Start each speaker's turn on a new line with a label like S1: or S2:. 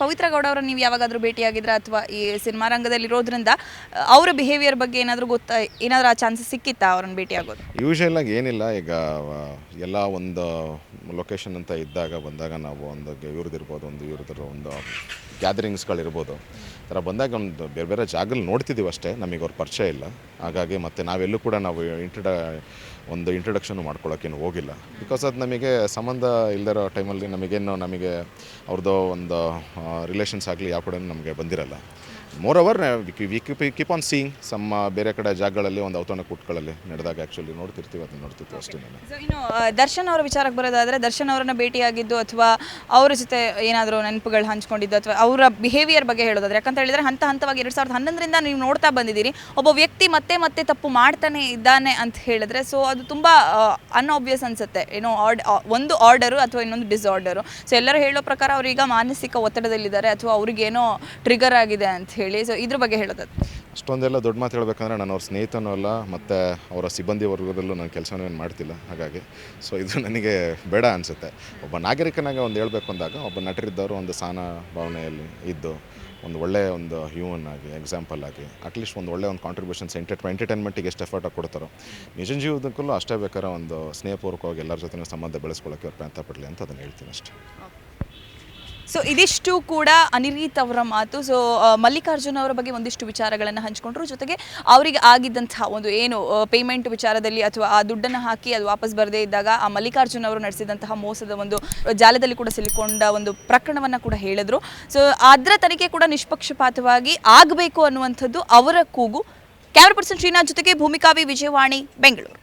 S1: ಪವಿತ್ರ ಗೌಡ ಅವರ ನೀವು ಯಾವಾಗಾದರೂ ಭೇಟಿಯಾಗಿದ್ರೆ? ಅಥವಾ ಈ ಸಿನಿಮಾ ರಂಗದಲ್ಲಿ ಇರೋದ್ರಿಂದ ಅವರ ಬಿಹೇವಿಯರ್ ಬಗ್ಗೆ ಏನಾದರೂ ಗೊತ್ತಾ, ಏನಾದರೂ ಆ ಚಾನ್ಸಸ್ ಸಿಕ್ಕಿತ್ತಾ ಅವ್ರನ್ನ ಭೇಟಿಯಾಗೋದು?
S2: ಆಗಿ ಏನಿಲ್ಲ. ಈಗ ಎಲ್ಲ ಒಂದು ಲೊಕೇಶನ್ ಅಂತ ಇದ್ದಾಗ ಬಂದಾಗ ನಾವು ಒಂದು ಇವ್ರದ್ದು ಇರ್ಬೋದು ಒಂದು ಇವ್ರದ್ರ ಒಂದು ಗ್ಯಾದರಿಂಗ್ಸ್ಗಳಿರ್ಬೋದು ಥರ ಬಂದಾಗ ಒಂದು ಬೇರೆ ಬೇರೆ ಜಾಗಲ್ಲಿ ನೋಡ್ತಿದ್ದೀವಿ ಅಷ್ಟೇ, ನಮಗೆ ಅವ್ರ ಪರಿಚಯ ಇಲ್ಲ. ಹಾಗಾಗಿ ಮತ್ತು ನಾವೆಲ್ಲೂ ಕೂಡ ನಾವು ಇಂಟ್ರಡ ಒಂದು ಇಂಟ್ರಡಕ್ಷನ್ ಮಾಡ್ಕೊಳ್ಳೋಕ್ಕೇನು ಹೋಗಿಲ್ಲ. ಬಿಕಾಸ್ ಅದು ನಮಗೆ ಸಂಬಂಧ ಇಲ್ಲದಿರೋ ಟೈಮಲ್ಲಿ ನಮಗೇನು ನಮಗೆ ಅವ್ರದ್ದು ಒಂದು ರಿಲೇಷನ್ಸ್ ಆಗಲಿ ಯಾವ ಕಡೆ ನಮಗೆ ಬಂದಿರಲ್ಲ. More over we keep on seeing ಸಮ್ಮ ಬೇರೆ ಕಡೆ ಜಾಗಗಳಲ್ಲಿ ಒಂದು ಔತಣ ಕೂಟ್ಗಳಲ್ಲಿ ನಡೆದಾಗ ಆ್ಯಕ್ಚುಲಿ ನೋಡ್ತಿರ್ತೀವಿ, ಅದನ್ನ ನೋಡ್ತಿರ್ತೀವಿ ಅಷ್ಟೇ ನಾನು.
S1: ಇನ್ನು ದರ್ಶನ್ ಅವರ ವಿಚಾರಕ್ಕೆ ಬರೋದಾದರೆ, ದರ್ಶನ್ ಅವರನ್ನ ಭೇಟಿಯಾಗಿದ್ದು ಅಥವಾ ಅವರ ಜೊತೆ ಏನಾದರೂ ನೆನಪುಗಳು ಹಂಚ್ಕೊಂಡಿದ್ದು ಅಥವಾ ಅವರ ಬಿಹೇವಿಯರ್ ಬಗ್ಗೆ ಹೇಳೋದಾದ್ರೆ, ಯಾಕಂತ ಹೇಳಿದ್ರೆ ಹಂತ ಹಂತವಾಗಿ ಎರಡು ಸಾವಿರದ ಹನ್ನೊಂದರಿಂದ ನೀವು ನೋಡ್ತಾ ಬಂದಿದ್ದೀರಿ. ಒಬ್ಬ ವ್ಯಕ್ತಿ ಮತ್ತೆ ಮತ್ತೆ ತಪ್ಪು ಮಾಡ್ತಾನೆ ಇದ್ದಾನೆ ಅಂತ ಹೇಳಿದ್ರೆ ಸೊ ಅದು ತುಂಬ ಅನ್ಆಬ್ವಿಯಸ್ ಅನ್ಸುತ್ತೆ. ಏನೋ ಆರ್ಡ್ ಒಂದು ಆರ್ಡರು ಅಥವಾ ಇನ್ನೊಂದು ಡಿಸಾರ್ಡರು ಸೊ ಎಲ್ಲರೂ ಹೇಳೋ ಪ್ರಕಾರ ಅವರೀಗ ಮಾನಸಿಕ ಒತ್ತಡದಲ್ಲಿದ್ದಾರೆ ಅಥವಾ ಅವ್ರಿಗೇನೋ ಟ್ರಿಗರ್ ಆಗಿದೆ ಅಂತ ಹೇಳಿ. ಸೊ ಇದ್ರ ಬಗ್ಗೆ ಹೇಳೋದಾದ್ರೆ.
S2: ಅಷ್ಟೊಂದೆಲ್ಲ ದೊಡ್ಡ ಮಾತು ಹೇಳಬೇಕಂದ್ರೆ ನಾನು ಅವ್ರ ಸ್ನೇಹಿತನೂ ಅಲ್ಲ, ಮತ್ತು ಅವರ ಸಿಬ್ಬಂದಿ ವರ್ಗದಲ್ಲೂ ನಾನು ಕೆಲಸನೂ ಏನು ಮಾಡ್ತಿಲ್ಲ, ಹಾಗಾಗಿ. ಸೊ ಇದು ನನಗೆ ಬೇಡ ಅನಿಸುತ್ತೆ. ಒಬ್ಬ ನಾಗರಿಕನಾಗ ಒಂದು ಹೇಳಬೇಕು ಅಂದಾಗ, ಒಬ್ಬ ನಟರಿದ್ದವರು ಒಂದು ಸಾನ ಭಾವನೆಯಲ್ಲಿ ಇದ್ದು, ಒಂದು ಒಳ್ಳೆಯ ಒಂದು ಹ್ಯೂಮನ್ ಆಗಿ ಎಕ್ಸಾಂಪಲ್ ಆಗಿ ಅಟ್ಲೀಸ್ಟ್ ಒಂದು ಒಳ್ಳೆಯ ಒಂದು ಕಾಂಟ್ರಿಬ್ಯೂಷನ್ಸ್ ಎಂಟರ್ ಎಂಟರ್ಟೈನ್ಮೆಂಟಿಗೆ ಎಷ್ಟು ಎಫರ್ಟ್ ಕೊಡ್ತಾರೋ. ನಿಜ ಜೀವದಕ್ಕೂ ಅಷ್ಟೇ ಬೇಕಾದ್ರೆ ಒಂದು ಸ್ನೇಹಪೂರ್ವಕವಾಗಿ ಎಲ್ಲರ ಜೊತೆ ಸಂಬಂಧ ಬೆಳೆಸ್ಕೊಳ್ಳೋಕ್ಕೆ ಅವ್ರು ಪ್ರಯತ್ನ ಪಡಲಿ ಅಂತ ಅದನ್ನು ಹೇಳ್ತೀನಿ ಅಷ್ಟೇ.
S1: ಸೊ ಇದಿಷ್ಟು ಕೂಡ ಅನಿರೀತ್ ಅವರ ಮಾತು. ಸೊ ಮಲ್ಲಿಕಾರ್ಜುನ್ ಅವರ ಬಗ್ಗೆ ಒಂದಿಷ್ಟು ವಿಚಾರಗಳನ್ನು ಹಂಚಿಕೊಂಡ್ರು. ಜೊತೆಗೆ ಅವರಿಗೆ ಆಗಿದ್ದಂತಹ ಒಂದು ಏನು ಪೇಮೆಂಟ್ ವಿಚಾರದಲ್ಲಿ ಅಥವಾ ಆ ದುಡ್ಡನ್ನು ಹಾಕಿ ಅದು ವಾಪಸ್ ಬರದೇ ಇದ್ದಾಗ ಆ ಮಲ್ಲಿಕಾರ್ಜುನ್ ಅವರು ನಡೆಸಿದಂತಹ ಮೋಸದ ಒಂದು ಜಾಲದಲ್ಲಿ ಕೂಡ ಸಿಲುಕೊಂಡ ಒಂದು ಪ್ರಕರಣವನ್ನು ಕೂಡ ಹೇಳಿದ್ರು. ಸೊ ಅದರ ತನಿಖೆ ಕೂಡ ನಿಷ್ಪಕ್ಷಪಾತವಾಗಿ ಆಗಬೇಕು ಅನ್ನುವಂಥದ್ದು ಅವರ ಕೂಗು. ಕ್ಯಾಮ್ರಾ ಪರ್ಸನ್ ಶ್ರೀನಾಥ್ ಜೊತೆಗೆ ಭೂಮಿಕಾವಿ ವಿಜಯವಾಣಿ, ಬೆಂಗಳೂರು.